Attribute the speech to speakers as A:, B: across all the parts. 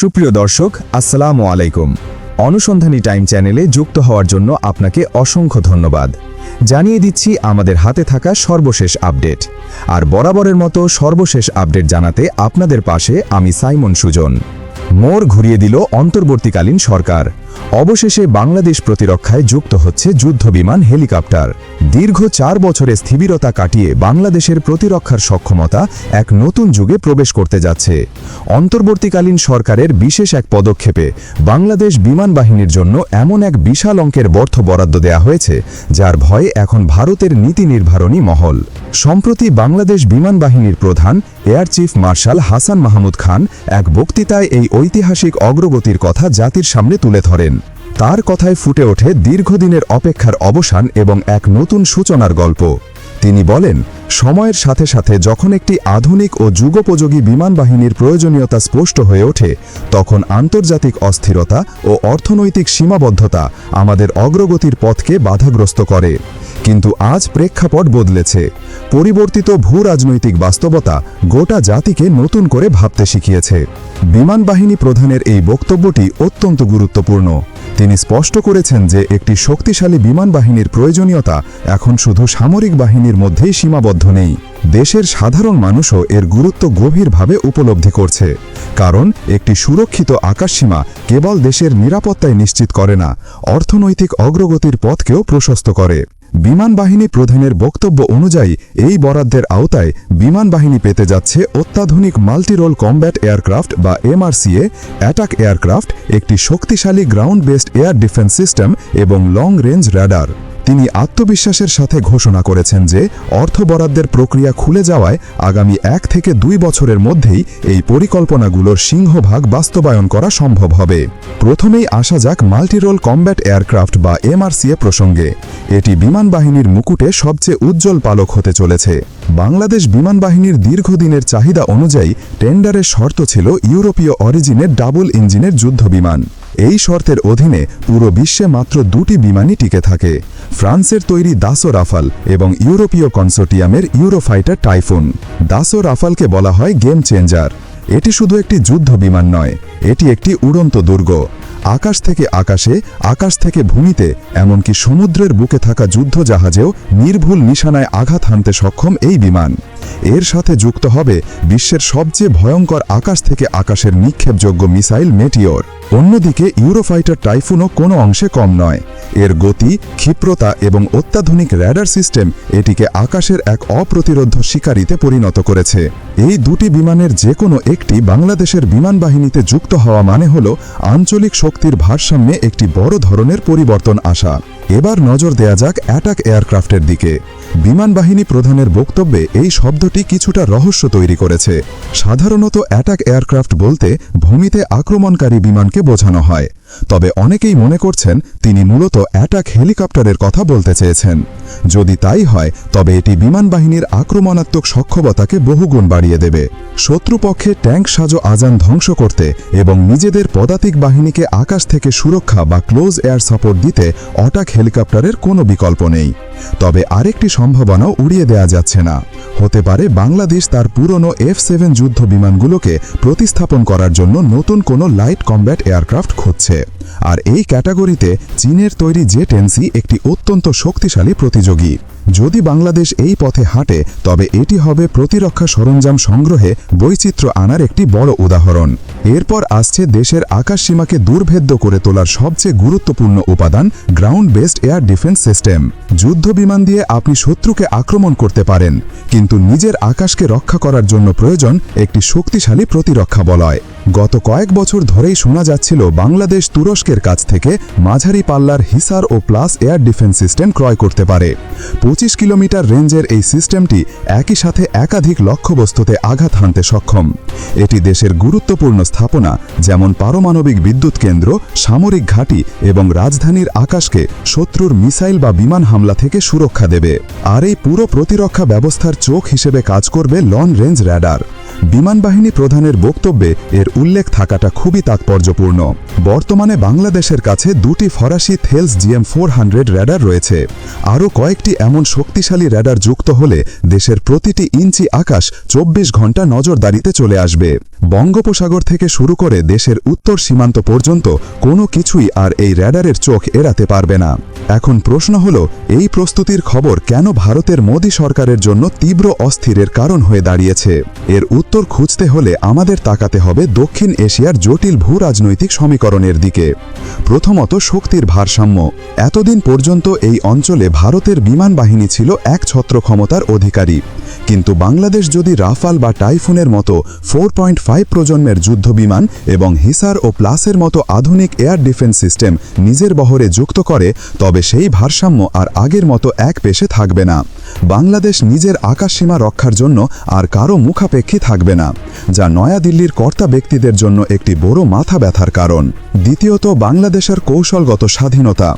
A: সুপ্রিয় দর্শক, আসসালাম আলাইকুম। অনুসন্ধানী টাইম চ্যানেলে যুক্ত হওয়ার জন্য আপনাকে অসংখ্য ধন্যবাদ। জানিয়ে দিচ্ছি, আমাদের হাতে থাকা সর্বশেষ আপডেট। আর বরাবরের মতো সর্বশেষ আপডেট জানাতে আপনাদের পাশে আমি সাইমন সুজন। মোর ঘুরিয়ে দিল অন্তর্বর্তীকালীন সরকার। অবশেষে বাংলাদেশ প্রতিরক্ষায় যুক্ত হচ্ছে যুদ্ধবিমান হেলিকপ্টার। দীর্ঘ চার বছরের স্থিবিরতা কাটিয়ে বাংলাদেশের প্রতিরক্ষার সক্ষমতা এক নতুন যুগে প্রবেশ করতে যাচ্ছে। অন্তর্বর্তীকালীন সরকারের বিশেষ এক পদক্ষেপে বাংলাদেশ বিমান বাহিনীর জন্য এমন এক বিশাল অঙ্কের বর্থ বরাদ্দ দেয়া হয়েছে, যার ভয়ে এখন ভারতের নীতি নির্ধারণী মহল। সম্প্রতি বাংলাদেশ বিমান বাহিনীর প্রধান, air chief marshal Hasan Mahmud Khan এক বক্তৃতায় এই ঐতিহাসিক অগ্রগতির কথা জাতির সামনে তুলে ধরেন। তার কথায় ফুটে ওঠে দীর্ঘদিনের অপেক্ষার অবসান এবং এক নতুন সূচনার গল্প। তিনি বলেন, সময়ের সাথে সাথে যখন একটি আধুনিক ও যুগোপযোগী বিমান বাহিনীর প্রয়োজনীয়তা স্পষ্ট হয়ে ওঠে, তখন আন্তর্জাতিক অস্থিরতা ও অর্থনৈতিক সীমাবদ্ধতা আমাদের অগ্রগতির পথকে বাধাগ্রস্ত করে। কিন্তু আজ প্রেক্ষাপট বদলেছে। পরিবর্তিত ভূ রাজনৈতিক বাস্তবতা গোটা জাতিকে নতুন করে ভাবতে শিখিয়েছে। বিমান বাহিনী প্রধানের এই বক্তব্যটি অত্যন্ত গুরুত্বপূর্ণ। তিনি স্পষ্ট করেছেন যে একটি শক্তিশালী বিমান বাহিনীর প্রয়োজনীয়তা এখন শুধু সামরিক বাহিনীর মধ্যেই সীমাবদ্ধ নেই। দেশের সাধারণ মানুষও এর গুরুত্ব গভীরভাবে উপলব্ধি করছে। কারণ একটি সুরক্ষিত আকাশসীমা কেবল দেশের নিরাপত্তায় নিশ্চিত করে না, অর্থনৈতিক অগ্রগতির পথকেও প্রশস্ত করে। বিমান বাহিনী প্রধানের বক্তব্য অনুযায়ী, এই বরাদ্দের আওতায় বিমান বাহিনী পেতে যাচ্ছে অত্যাধুনিক মাল্টিরোল কম্ব্যাট এয়ারক্রাফট বা এমআরসিএ, অ্যাটাক এয়ারক্রাফট, একটি শক্তিশালী ground based air defence system এবং লং রেঞ্জ র্যাডার তিনি আত্মবিশ্বাসের সাথে ঘোষণা করেছেন যে অর্থ বরাদ্দের প্রক্রিয়া খুলে যাওয়ায় আগামী এক থেকে দুই বছরের মধ্যেই এই পরিকল্পনাগুলোর সিংহভাগ বাস্তবায়ন করা সম্ভব হবে। প্রথমেই আসা যাক মাল্টিরোল কমব্যাট এয়ারক্রাফট বা এমআরসিএ প্রসঙ্গে। এটি বিমান বাহিনীর মুকুটে সবচেয়ে উজ্জ্বল পালক হতে চলেছে। বাংলাদেশ বিমান বাহিনীর দীর্ঘদিনের চাহিদা অনুযায়ী টেন্ডারের শর্ত ছিল ইউরোপীয় অরিজিনের ডাবল ইঞ্জিনের যুদ্ধবিমান। এই শর্তের অধীনে পুরো বিশ্বে মাত্র দুটি বিমানই টিকে থাকে, ফ্রান্সের তৈরি দাসো রাফাল এবং ইউরোপীয় কনসোর্টিয়ামের ইউরোফাইটার টাইফুন। দাসো রাফালকে বলা হয় গেম চেঞ্জার। এটি শুধু একটি যুদ্ধ বিমান নয়, এটি একটি উড়ন্ত দুর্গ। আকাশ থেকে আকাশে, আকাশ থেকে ভূমিতে, এমনকি সমুদ্রের বুকে থাকা যুদ্ধ জাহাজেও নির্ভুল নিশানায় আঘাত হানতে সক্ষম এই বিমান। এর সাথে যুক্ত হবে বিশ্বের সবচেয়ে ভয়ঙ্কর আকাশ থেকে আকাশের নিক্ষেপযোগ্য মিসাইল মেটিওর। অন্যদিকে, ইউরোফাইটার টাইফুনও কোনো অংশে কম নয়। এর গতি, ক্ষিপ্রতা এবং অত্যাধুনিক র্যাডার সিস্টেম এটিকে আকাশের এক অপ্রতিরোধ্য শিকারিতে পরিণত করেছে। এই দুটি বিমানের যে কোনো একটি বাংলাদেশের বিমান বাহিনীতে যুক্ত হওয়া মানে হল আঞ্চলিক শক্তির ভারসাম্যে একটি বড় ধরনের পরিবর্তন আসা। এবার নজর দেয়া যাক অ্যাটাক এয়ারক্রাফটের দিকে। বিমান বাহিনী প্রধানের বক্তব্যে এই শব্দটি কিছুটা রহস্য তৈরি করেছে। সাধারণত অ্যাটাক এয়ারক্রাফট বলতে ভূমিতে আক্রমণকারী বিমানকে বোঝানো হয়। তবে অনেকেই মনে করছেন তিনি মূলত অ্যাটাক হেলিকপ্টারের কথা বলতে চেয়েছেন। যদি তাই হয়, তবে এটি বিমান বাহিনীর আক্রমণাত্মক সক্ষমতাকে বহুগুণ বাড়িয়ে দেবে। শত্রুপক্ষে ট্যাঙ্ক সাজো আজান ধ্বংস করতে এবং নিজেদের পদাতিক বাহিনীকে আকাশ থেকে সুরক্ষা বা ক্লোজ এয়ার সাপোর্ট দিতে অটাক হেলিকপ্টারের কোনো বিকল্প নেই। তবে আরেকটি সম্ভাবনাও উড়িয়ে দেয়া যাচ্ছে না। হতে পারে বাংলাদেশ তার পুরনো এফ সেভেন যুদ্ধ বিমানগুলোকে প্রতিস্থাপন করার জন্য নতুন কোনো লাইট কমব্যাট এয়ারক্রাফট খুঁজছে। আর এই ক্যাটাগরিতে চীনের তৈরি জে টেন্সি একটি অত্যন্ত শক্তিশালী প্রতিযোগী। যদি বাংলাদেশ এই পথে হাঁটে, তবে এটি হবে প্রতিরক্ষা সরঞ্জাম সংগ্রহে বৈচিত্র্য আনার একটি বড় উদাহরণ। এরপর আসছে দেশের আকাশসীমাকে দুর্ভেদ্য করে তোলার সবচেয়ে গুরুত্বপূর্ণ উপাদান ground based air defence system যুদ্ধ বিমান দিয়ে আপনি শত্রুকে আক্রমণ করতে পারেন, কিন্তু নিজের আকাশকে রক্ষা করার জন্য প্রয়োজন একটি শক্তিশালী প্রতিরক্ষা বলয়। গত কয়েক বছর ধরেই শোনা যাচ্ছিল বাংলাদেশ তুরস্কের কাছ থেকে মাঝারি পাল্লার Hisar O plus air defence system ক্রয় করতে পারে। পঁচিশ কিলোমিটার রেঞ্জের এই সিস্টেমটি একই সাথে একাধিক লক্ষ্যবস্তুতে আঘাত হানতে সক্ষম। এটি দেশের গুরুত্বপূর্ণ স্থাপনা, যেমন পারমাণবিক বিদ্যুৎ কেন্দ্র, সামরিক ঘাঁটি এবং রাজধানীর আকাশকে শত্রুর মিসাইল বা বিমান হামলা থেকে সুরক্ষা দেবে। আর এই পুরো প্রতিরক্ষা ব্যবস্থার চোখ হিসেবে কাজ করবে লং রেঞ্জ র্যাডার। বিমান বাহিনী প্রধানের বক্তব্যে এর উল্লেখ থাকাটা খুবই তাৎপর্যপূর্ণ। বর্তমানে বাংলাদেশের কাছে দুটি ফরাসি Thales GM four hundred radar রয়েছে। আরও কয়েকটি এমন শক্তিশালী র্যাডার যুক্ত হলে দেশের প্রতিটি ইঞ্চি আকাশ চব্বিশ ঘণ্টা নজরদারিতে চলে আসবে।
B: বঙ্গোপসাগর থেকে শুরু করে দেশের উত্তর সীমান্ত পর্যন্ত কোনো কিছুই আর এই র্যাডারের চোখ এড়াতে পারবে না। এখন প্রশ্ন হল, এই প্রস্তুতির খবর কেন ভারতের মোদী সরকারের জন্য তীব্র অস্থিরের কারণ হয়ে দাঁড়িয়েছে? এর উত্তর খুঁজতে হলে আমাদের তাকাতে হবে দক্ষিণ এশিয়ার জটিল ভূ রাজনৈতিক সমীকরণের দিকে। প্রথমত শক্তির ভারসাম্য। এতদিন পর্যন্ত এই অঞ্চলে ভারতের বিমান বাহিনী ছিল এক ছত্র ক্ষমতার অধিকারী। কিন্তু বাংলাদেশ যদি রাফাল বা টাইফুনের মতো ফোর পয়েন্ট ফাইভ প্রজন্মের যুদ্ধবিমান এবং হিসার ও প্লাসের মতো আধুনিক এয়ার ডিফেন্স সিস্টেম নিজের বহরে যুক্ত করে, তবে সেই ভারসাম্য আর আগের মতো এক পেশে থাকবে না। বাংলাদেশ নিজের আকাশসীমা রক্ষার জন্য আর কারও মুখাপেক্ষী থাকবে না, যা নয়াদিল্লির কর্তা ব্যক্তিদের জন্য একটি বড় মাথা ব্যথার কারণ। দ্বিতীয়ত, বাংলাদেশের কৌশলগত স্বাধীনতা।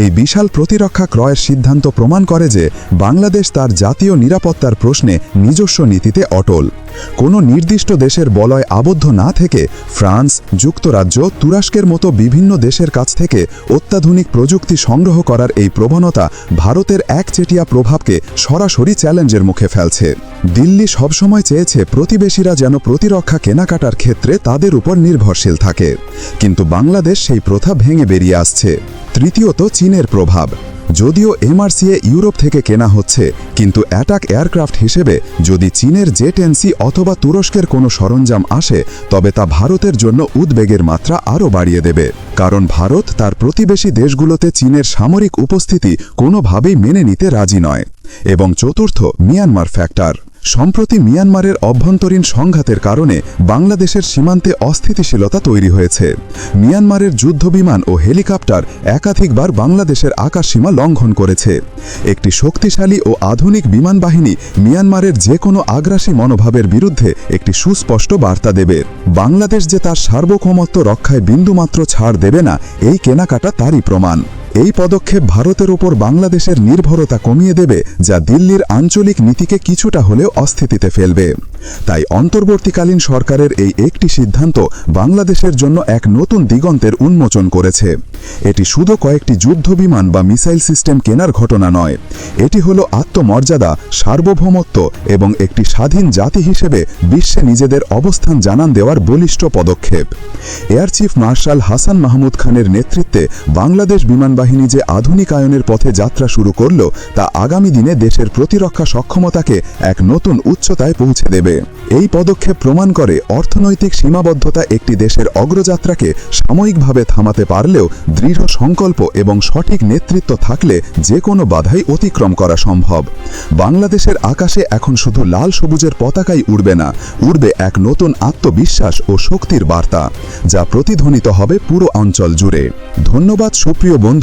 B: এই বিশাল প্রতিরক্ষা ক্রয়ের সিদ্ধান্ত প্রমাণ করে যে বাংলাদেশ তার জাতীয় নিরাপত্তার প্রশ্নে নিজস্ব নীতিতে অটল। কোনো নির্দিষ্ট দেশের বলয় আবদ্ধ না থেকে ফ্রান্স, যুক্তরাজ্য, তুরস্কের মতো বিভিন্ন দেশের কাছ থেকে অত্যাধুনিক প্রযুক্তি সংগ্রহ করার এই প্রবণতা ভারতের একচেটিয়া প্রভাবকে সরাসরি চ্যালেঞ্জের মুখে ফেলছে। দিল্লি সবসময় চেয়েছে প্রতিবেশীরা যেন প্রতিরক্ষা কেনাকাটার ক্ষেত্রে তাদের উপর নির্ভরশীল থাকে। কিন্তু বাংলাদেশ সেই প্রথা ভেঙে বেরিয়ে আসছে। তৃতীয়ত চীনের প্রভাব। যদিও এমআরসিএ ইউরোপ থেকে কেনা হচ্ছে, কিন্তু অ্যাটাক এয়ারক্রাফট হিসেবে যদি চীনের জেট এনসি অথবা তুরস্কের কোনো সরঞ্জাম আসে, তবে তা ভারতের জন্য উদ্বেগের মাত্রা আরও বাড়িয়ে দেবে। কারণ ভারত তার প্রতিবেশী দেশগুলোতে চীনের সামরিক উপস্থিতি কোনোভাবেই মেনে নিতে রাজি নয়। এবং চতুর্থ, মিয়ানমার ফ্যাক্টর। সম্প্রতি মিয়ানমারের অভ্যন্তরীণ সংঘাতের কারণে বাংলাদেশের সীমান্তে অস্থিতিশীলতা তৈরি হয়েছে। মিয়ানমারের যুদ্ধবিমান ও হেলিকপ্টার একাধিকবার বাংলাদেশের আকাশসীমা লঙ্ঘন করেছে। একটি শক্তিশালী ও আধুনিক বিমান বাহিনী মিয়ানমারের যে কোনো আগ্রাসী মনোভাবের বিরুদ্ধে একটি সুস্পষ্ট বার্তা দেবে। বাংলাদেশ যে তার সার্বভৌমত্ব রক্ষায় বিন্দুমাত্র ছাড় দেবে না, এই কেনাকাটা তারই প্রমাণ। এই পদক্ষেপ ভারতের ওপর বাংলাদেশের নির্ভরতা কমিয়ে দেবে, যা দিল্লির আঞ্চলিক নীতিকে কিছুটা হলেও অস্থিতিতে ফেলবে। তাই অন্তর্বর্তীকালীন সরকারের এই একটি সিদ্ধান্ত বাংলাদেশের জন্য এক নতুন দিগন্তের উন্মোচন করেছে। এটি শুধু কয়েকটি যুদ্ধবিমান বা মিসাইল সিস্টেম কেনার ঘটনা নয়, এটি হল আত্মমর্যাদা, সার্বভৌমত্ব এবং একটি স্বাধীন জাতি হিসেবে বিশ্বে নিজেদের অবস্থান জানান দেওয়ার বলিষ্ঠ পদক্ষেপ। Air chief marshal Hasan Mahmud খানের নেতৃত্বে বাংলাদেশ বিমান বাহিনী যে আধুনিকায়নের পথে যাত্রা শুরু করল, তা আগামী দিনে দেশের প্রতিরক্ষা সক্ষমতাকে এক নতুন উচ্চতায় পৌঁছে দেবে। এই পদক্ষেপ প্রমাণ করে অর্থনৈতিক সীমাবদ্ধতা একটি দেশের অগ্রযাত্রাকে সাময়িকভাবে থামাতে পারলেও দৃঢ় সংকল্প এবং সঠিক নেতৃত্ব থাকলে যে কোনো বাধাই অতিক্রম করা সম্ভব। বাংলাদেশের আকাশে এখন শুধু লাল সবুজের পতাকাই উড়বে না, উড়বে এক নতুন আত্মবিশ্বাস ও শক্তির বার্তা, যা প্রতিধ্বনিত হবে পুরো অঞ্চল জুড়ে। ধন্যবাদ সুপ্রিয়